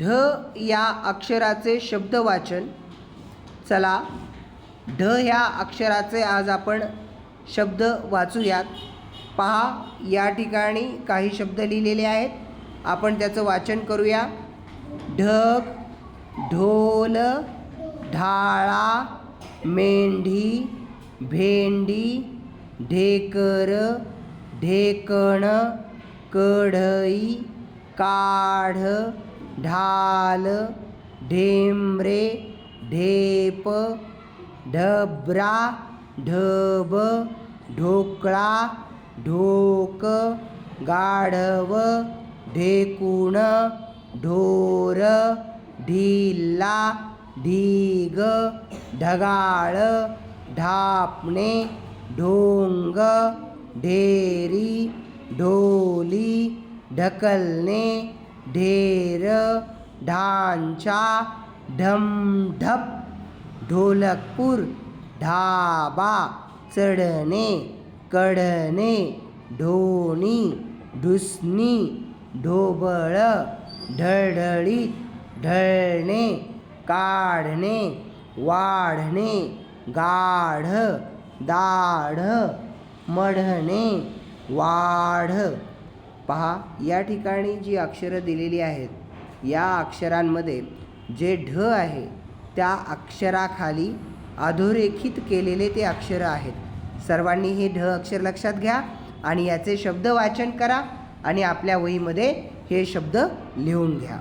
ढ या अक्षराचे शब्द वाचन चला ढ ह्या अक्षराचे आज आपण शब्द वाचूयात. पहा या ठिकाणी काही शब्द लिहिलेले आहेत. आपण त्याचं वाचन करूया. ढग ढोल ढाळा मेंढी भेंडी ढेकर ढेकण कढई काढ ढाल ढेमरे ढेप ढबरा ढब ढोकळा ढोक गाढव ढेकुण ढोर ढिल्ला ढीग ढगाळ ढापणे ढोंग ढेरी ढोली ढकलणे ढेर ढांचा ढमढप ढोलकपूर ढाबा चढणे कढणे ढोणी ढुसणी ढोबळ ढळढळीत ढळणे काढणे वाढणे गाढ दाढ मढणे वाढ पहा या ठिकाणी जी अक्षरं दिलेली आहेत या अक्षरांमध्ये जे ढ आहे त्या अक्षराखाली अधोरेखित केलेले ते अक्षरं आहेत. सर्वांनी हे ढ अक्षर लक्षात घ्या आणि याचे शब्द वाचन करा आणि आपल्या वहीमध्ये हे शब्द लिहून घ्या.